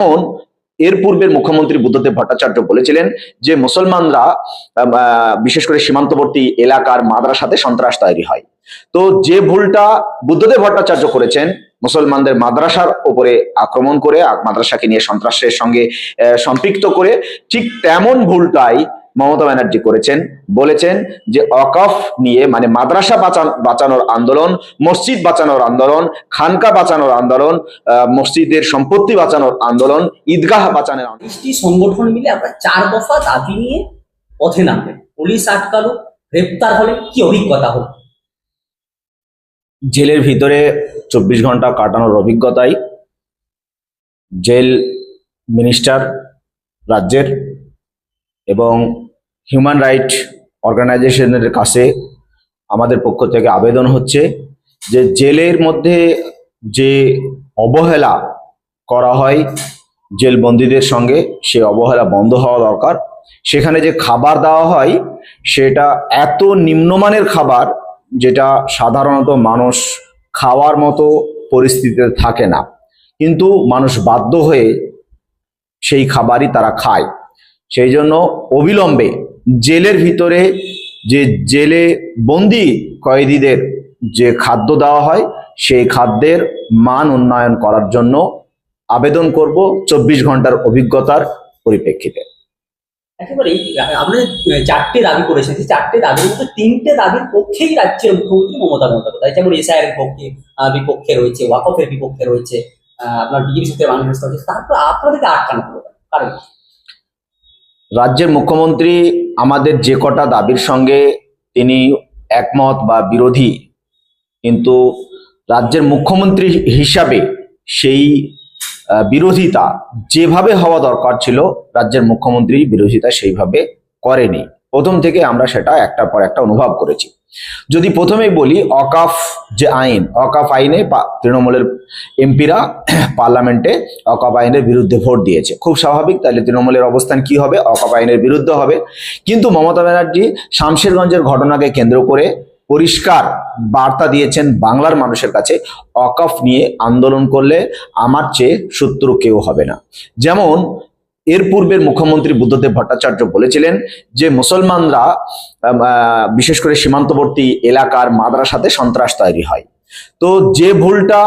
যেমন এর পূর্বের মুখ্যমন্ত্রী বুদ্ধদেব ভট্টাচার্য বলেছিলেন যে মুসলমানরা বিশেষ করে সীমান্তবর্তী এলাকার মাদ্রাসাতে সন্ত্রাস তৈরি হয়। তো যে ভুলটা বুদ্ধদেব ভট্টাচার্য করেছেন, মুসলমানদের মাদ্রাসার উপরে আক্রমণ করে, মাদ্রাসাকে নিয়ে সন্ত্রাসের সঙ্গে সম্পৃক্ত করে, ঠিক তেমন ভুলটাই মমতা ব্যানার্জি করেছেন বলেছেন যে অকফ নিয়ে মানে মাদ্রাসা বাঁচানোর আন্দোলন মসজিদ বাঁচানোর আন্দোলন খানকা বাঁচানোর আন্দোলন আহ, মসজিদের সম্পত্তি বাঁচানোর আন্দোলন ঈদগাহ বাঁচানোর আন্দোলন। সংগঠন মিলে আমরা চার দফা দাবি নিয়ে পথে নামবেন পুলিশ আটকালো গ্রেপ্তার হলে কি অভিজ্ঞতা হলো? জেলের ভিতরে চব্বিশ ঘণ্টা কাটানোর অভিজ্ঞতায় জেল মিনিস্টার রাজ্যের এবং হিউম্যান রাইট অর্গানাইজেশনের কাছে আমাদের পক্ষ থেকে আবেদন হচ্ছে যে জেলের মধ্যে যে অবহেলা করা হয় জেল বন্দীদের সঙ্গে, সে অবহেলা বন্ধ হওয়া দরকার। সেখানে যে খাবার দেওয়া হয়, সেটা এত নিম্নমানের খাবার যেটা সাধারণত মানুষ খাওয়ার মতো পরিস্থিতিতে থাকে না। কিন্তু মানুষ বাধ্য হয়ে সেই খাবারই তারা খায়। সেই জন্য অবিলম্বে জেলের ভিতরে যে জেলে বন্দি কয়েদিদের যে খাদ্য দেওয়া হয়, সেই খাদ্যের মান উন্নয়ন করার জন্য আবেদন করব চব্বিশ ঘণ্টার অভিজ্ঞতার পরিপ্রেক্ষিতে। একেবারে আপনাদের চারটে দাবি করেছেন চারটে দাবির মধ্যে তিনটে দাবির পক্ষেই রাজ্যের মুখ্যমন্ত্রী মমতা বন্দ্যোপাধ্যায়। যেমন এসআইয়ের পক্ষে বিপক্ষে রয়েছে ওয়াকফের বিপক্ষে রয়েছে আপনার বিজেপি সাথে মানুষ তারপর আপনাদেরকে আটকানো হলো। কারণ? রাজ্যের মুখ্যমন্ত্রী আমাদের যে কটা দাবির সঙ্গে তিনি একমত বা বিরোধী, কিন্তু রাজ্যের মুখ্যমন্ত্রী হিসাবে সেই বিরোধিতা যেভাবে হওয়া দরকার ছিল, রাজ্যের মুখ্যমন্ত্রী বিরোধিতা সেইভাবে করেনি। প্রথম থেকে আমরা সেটা একটার পর একটা অনুভব করেছি। যদি প্রথমেই বলি, অকাফ যে আইন, অকাফ আইনে তৃণমূলের এমপিরা পার্লামেন্টে অকাপ আইনের বিরুদ্ধে ভোট দিয়েছে। খুব স্বাভাবিক, তাহলে তৃণমূলের অবস্থান কি হবে? অকাপ আইনের বিরুদ্ধে হবে। কিন্তু মমতা ব্যানার্জি শামশেরগঞ্জের ঘটনাকে কেন্দ্র করে পরিষ্কার বার্তা দিয়েছেন বাংলার মানুষের কাছে, অকাফ নিয়ে আন্দোলন করলে আমার চেয়ে শত্রু কেউ হবে না। যেমন এর পূর্বের মুখ্যমন্ত্রী বুদ্ধদেব ভট্টাচার্য বলেছিলেন যে মুসলমানরা বিশেষ করে সীমান্তবর্তী এলাকার মাদ্রাসাতে সন্ত্রাস তৈরি হয়। তো যে ভুলটা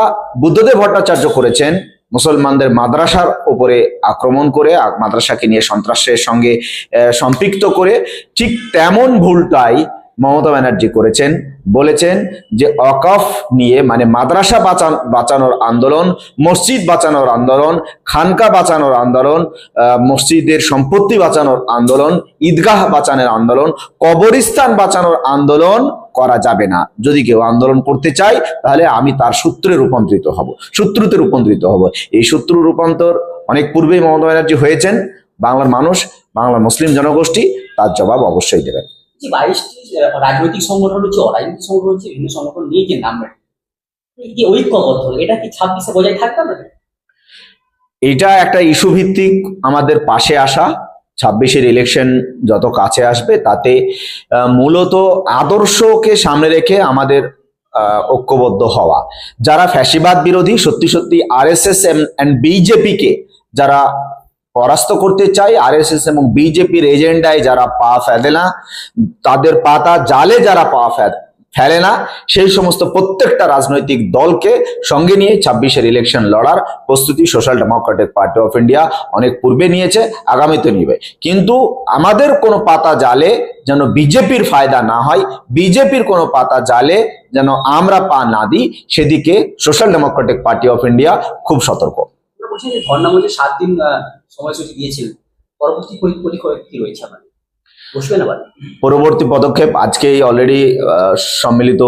বুদ্ধদেব ভট্টাচার্য করেছেন, মুসলমানদের মাদ্রাসার উপরে আক্রমণ করে মাদ্রাসাকে নিয়ে সন্ত্রাসের সঙ্গে সম্পৃক্ত করে, ঠিক তেমন ভুলটাই মমতা ব্যানার্জি করেছেন, বলেছেন যে অকফ নিয়ে মানে মাদ্রাসা বাঁচান বাঁচানোর আন্দোলন, মসজিদ বাঁচানোর আন্দোলন, খানকা বাঁচানোর আন্দোলন মসজিদের সম্পত্তি বাঁচানোর আন্দোলন, ঈদগাহ বাঁচানোর আন্দোলন, কবরস্থান বাঁচানোর আন্দোলন করা যাবে না। যদি কেউ আন্দোলন করতে চায়, তাহলে আমি তার সূত্রে রূপান্তরিত হব। শত্রুতে রূপান্তরিত হব। এই শত্রু রূপান্তর অনেক পূর্বেই মমতা ব্যানার্জি হয়েছেন। বাংলার মানুষ, বাংলার মুসলিম জনগোষ্ঠী, তার জবাব অবশ্যই দেবেন। বাইশটি রাজনৈতিক সংগঠন রয়েছে অরাজনৈতিক সংগঠন রয়েছে বিভিন্ন সংগঠন নিয়ে যে নামবেন এই ঐক্যবদ্ধ? এটা কি ছাব্বিশে বজায় থাকবে না এটা একটা ইস্যু ভিত্তিক আমাদের পাশে আসা। ছাব্বিশের ইলেকশন যত কাছে আসবে, তাতে মূলত আদর্শকে সামনে রেখে আমাদের ঐক্যবদ্ধ হওয়া। যারা ফ্যাসিবাদ বিরোধী, সত্যি সত্যি আর এস এস এন্ড বিজেপিকে যারা পরাস্ত করতে চাই আর এস এস এবং বিজেপির এজেন্ডায় যারা পা ফেলে না, তাদের পাতা জালে যারা পা ফেলে ফেলে না, সেই সমস্ত প্রত্যেকটা রাজনৈতিক দলকে সঙ্গে নিয়ে ছাব্বিশের ইলেকশন লড়ার প্রস্তুতি Social Democratic Party of India অনেক পূর্বে নিয়েছে, আগামীতে নিবে। কিন্তু আমাদের কোনো পাতা জালে যেন বিজেপির ফায়দা না হয়, বিজেপির কোনো পাতা জালে যেন আমরা পা না দিই, সেদিকে Social Democratic Party of India খুব সতর্ক। আমরা বলছি যে ধর্ণা মধ্যে সাত দিন সময়সূচি দিয়েছিলেন পরবর্তী কি রয়েছে আবার? পরবর্তী পদক্ষেপ আজকেই অলরেডি সম্মিলিত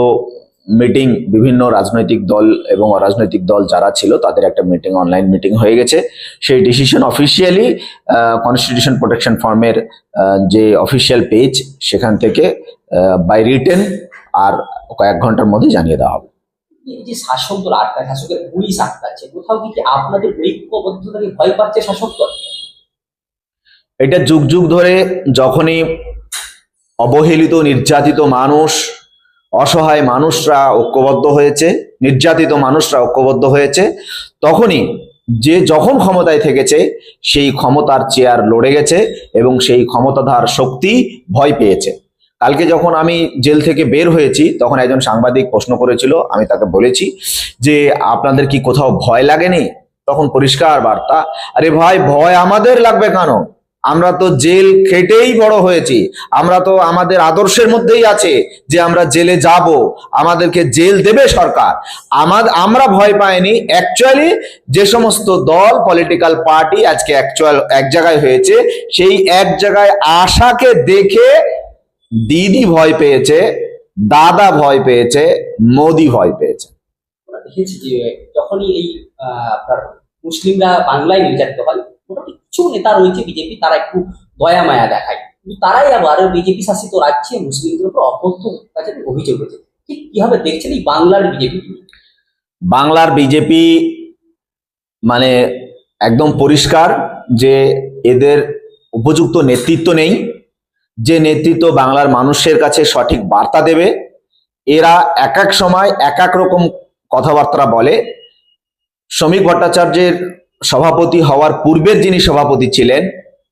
মিটিং বিভিন্ন রাজনৈতিক দল এবং অরাজনৈতিক দল যারা ছিল, তাদের একটা মিটিং অনলাইন মিটিং হয়ে গেছে। সেই ডিসিশন অফিসিয়ালি কনস্টিটিউশন প্রোটেকশন ফর্মের যে অফিসিয়াল পেজ সেখান থেকে বাই রিটেন আর কয়েক ঘণ্টার মধ্যে জানিয়ে দেওয়া হবে। যে শাসক দল আটকায়, শাসকের পুলিশ আটকাচ্ছে, কোথাও কি আপনাদের ঐক্যবদ্ধতাকে ভয় পাচ্ছে শাসক দল? এটা যুগ যুগ ধরে যখনই অবহেলিত, নির্যাতিত মানুষ, অসহায় মানুষরা ঐক্যবদ্ধ হয়েছে, নির্যাতিত মানুষরা ঐক্যবদ্ধ হয়েছে, তখনই যে যখন ক্ষমতায় থেকেছে, সেই ক্ষমতার চেয়ার লড়ে গেছে এবং সেই ক্ষমতাধার শক্তি ভয় পেয়েছে। কালকে যখন আমি জেল থেকে বের হয়েছি, তখন একজন সাংবাদিক প্রশ্ন করেছিল, আমি তাকে বলেছি যে, আপনাদের কি কোথাও ভয় লাগেনি? তখন পরিষ্কার বার্তা, আরে ভাই, ভয় আমাদের লাগবে কেন? আমরা তো জেল খেটেই বড় হয়েছি। আমরা তো আমাদের আদর্শের মধ্যেই আছে যে, আমরা জেলে যাব। আমাদেরকে জেল দেবে সরকার। আমাদের আমরা ভয় পাইনি। অ্যাকচুয়ালি যে সমস্ত দল পলিটিক্যাল পার্টি আজকে অ্যাকচুয়াল এক জায়গায় হয়েছে, সেই এক জায়গায় আশাকে দেখে দিদি ভয় পেয়েছে দাদা ভয় পেয়েছে মোদি ভয় পেয়েছে। দেখেছি যে যখনই এই আপনার মুসলিমরা বাংলায় নির্যাতিত হয় মোটামুটি কিছু নেতা রয়েছে বিজেপি তারা একটু দয়া মায়া দেখায়। কিন্তু তারাই আবার বিজেপি শাসিত রাজ্যে মুসলিমদের উপর অকথ্য অত্যাচারের অভিযোগ হয়েছে ঠিক কীভাবে দেখছেন এই বাংলার বিজেপি? বাংলার বিজেপি মানে একদম পরিষ্কার যে এদের উপযুক্ত নেতৃত্ব নেই। যে নেতৃত্ব বাংলার মানুষের কাছে সঠিক বার্তা দেবে, এরা এক এক সময় এক এক রকম কথাবার্তা বলে। শ্রমিক ভট্টাচার্যের সভাপতি হওয়ার পূর্বের যিনি সভাপতি ছিলেন,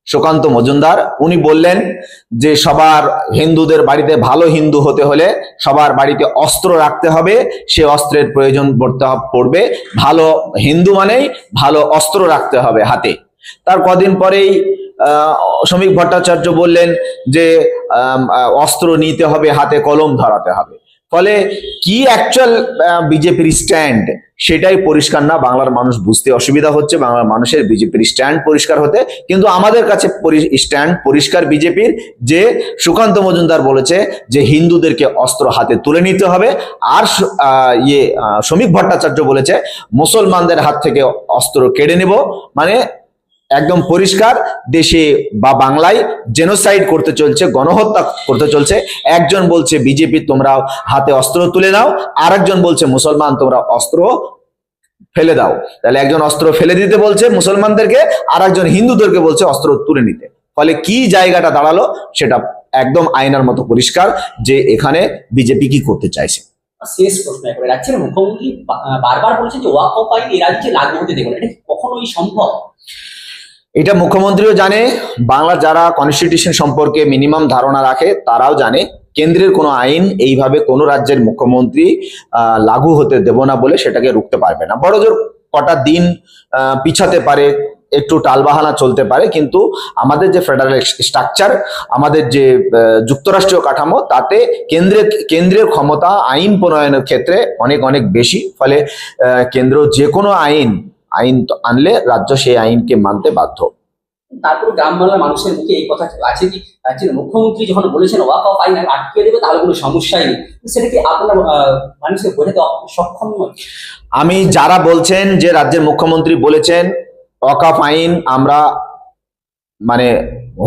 সুকান্ত মজুমদার, উনি বললেন যে সবার হিন্দুদের বাড়িতে ভালো হিন্দু হতে হলে সবার বাড়িতে অস্ত্র রাখতে হবে, সে অস্ত্রের প্রয়োজন পড়তে পড়বে। ভালো হিন্দু মানেই ভালো অস্ত্র রাখতে হবে হাতে। তার কদিন পরেই শ্রমিক ভট্টাচার্য বললেন যে অস্ত্র নিতে হবে, হাতে কলম ধরাতে হবে। ফলে কি অ্যাকচুয়াল বিজেপির স্ট্যান্ড সেটাই পরিষ্কার না, বাংলার মানুষ বুঝতে অসুবিধা হচ্ছে, বাংলার মানুষের বিজেপির স্ট্যান্ড পরিষ্কার হতে। কিন্তু আমাদের কাছে স্ট্যান্ড পরিষ্কার বিজেপির যে, সুকান্ত মজুমদার বলেছে যে, হিন্দুদেরকে অস্ত্র হাতে তুলে নিতে হবে। আর ইয়ে শ্রমিক ভট্টাচার্য বলেছে, মুসলমানদের হাত থেকে অস্ত্র কেড়ে নেব। মানে একদম পরিষ্কার। দেশে বা বাংলায় জেনোসাইড করতে চলছে, গণহত্যা করতে চলছে। একজন বলছে, বিজেপি, তোমরা হাতে অস্ত্র তুলে নাও। আর বলছে, মুসলমান, তোমরা অস্ত্র ফেলে দাও। তাহলে একজন অস্ত্র ফেলে দিতে বলছে মুসলমানদেরকে আর একজন হিন্দুদেরকে বলছে, অস্ত্র তুলে নিতে। ফলে কি জায়গাটা দাঁড়াল, সেটা একদম আয়নার মতো পরিষ্কার যে এখানে বিজেপি কি করতে চাইছে। শেষ মুখ্যমন্ত্রী বারবার বলেছেন যে ওয়াক আইন এই রাজ্যে লাগু হতে দেবেন এটা কখনোই সম্ভব? এটা মুখ্যমন্ত্রীও জানে, বাংলা যারা কনস্টিটিউশন সম্পর্কে মিনিমাম ধারণা রাখে, তারাও জানে। কেন্দ্রের কোনো আইন এইভাবে কোনো রাজ্যের মুখ্যমন্ত্রী লাগু হতে দেব না বলে সেটাকে রুখতে পারবে না। বড় জোর কটা দিন পিছাতে পারে, একটু টালবাহানা চলতে পারে, কিন্তু আমাদের যে ফেডারেল স্ট্রাকচার আমাদের যে যুক্তরাষ্ট্রীয় কাঠামো, তাতে কেন্দ্রের কেন্দ্রের ক্ষমতা, আইন প্রণয়নের ক্ষেত্রে অনেক অনেক বেশি। ফলে কেন্দ্র যে কোনো আইন আইন আনলে রাজ্য সেই আইনকে মানতে বাধ্য। তারপর গ্রাম বাংলার মানুষের মুখে এই কথা আছে কি? রাজ্যের মুখ্যমন্ত্রী যখন বলেছেন ওয়াক অফ আইন আটকে দেবে তাহলে কোনো সমস্যাই নেই। সেটা কি আপনার মানুষকে বোঝাতে সক্ষম নয় আমি যারা বলছেন যে রাজ্যের মুখ্যমন্ত্রী বলেছেন অকাফ আইন আমরা মানে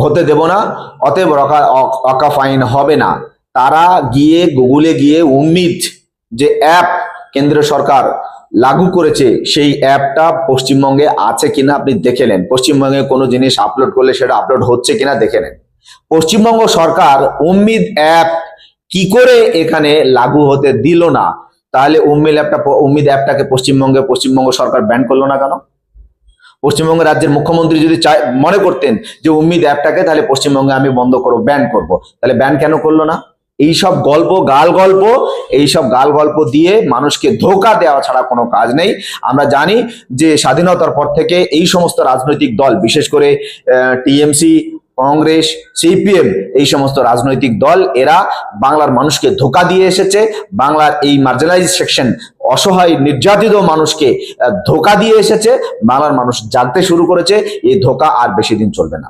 হতে দেব না অতএব অকাফ আইন হবে না। তারা গিয়ে গুগলে গিয়ে উম্মিদ যে অ্যাপ কেন্দ্র সরকার লাগু করেছে সেই অ্যাপটা পশ্চিমবঙ্গে আছে কিনা আপনি দেখে নেন। পশ্চিমবঙ্গে কোনো জিনিস আপলোড করলে সেটা আপলোড হচ্ছে কিনা দেখে নেন। পশ্চিমবঙ্গ সরকার উম্মিদ অ্যাপ কি করে এখানে লাগু হতে দিল না? তাহলে উম্মিদ অ্যাপটা উম্মিদ অ্যাপটাকে পশ্চিমবঙ্গে, পশ্চিমবঙ্গ সরকার ব্যান করল না কেন? পশ্চিমবঙ্গ রাজ্যের মুখ্যমন্ত্রী যদি চায়, মনে করতেন যে উম্মিদ অ্যাপটাকে তাহলে পশ্চিমবঙ্গে আমি বন্ধ করব ব্যান করব। তাহলে ব্যান কেন করল না? এইসব গল্প, গাল গল্প, এইসব গাল গল্প দিয়ে মানুষকে ধোকা দেওয়া ছাড়া কোনো কাজ নেই। আমরা জানি যে স্বাধীনতার পর থেকে এই সমস্ত রাজনৈতিক দল, বিশেষ করে টিএমসি, কংগ্রেস, সিপিএম, এই সমস্ত রাজনৈতিক দল, এরা বাংলার মানুষকে ধোকা দিয়ে এসেছে। বাংলার এই মার্জিনালাইজ সেকশন অসহায়, নির্যাতিত মানুষকে ধোকা দিয়ে এসেছে। বাংলার মানুষ জানতে শুরু করেছে। এই ধোকা আর বেশি দিন চলবে না।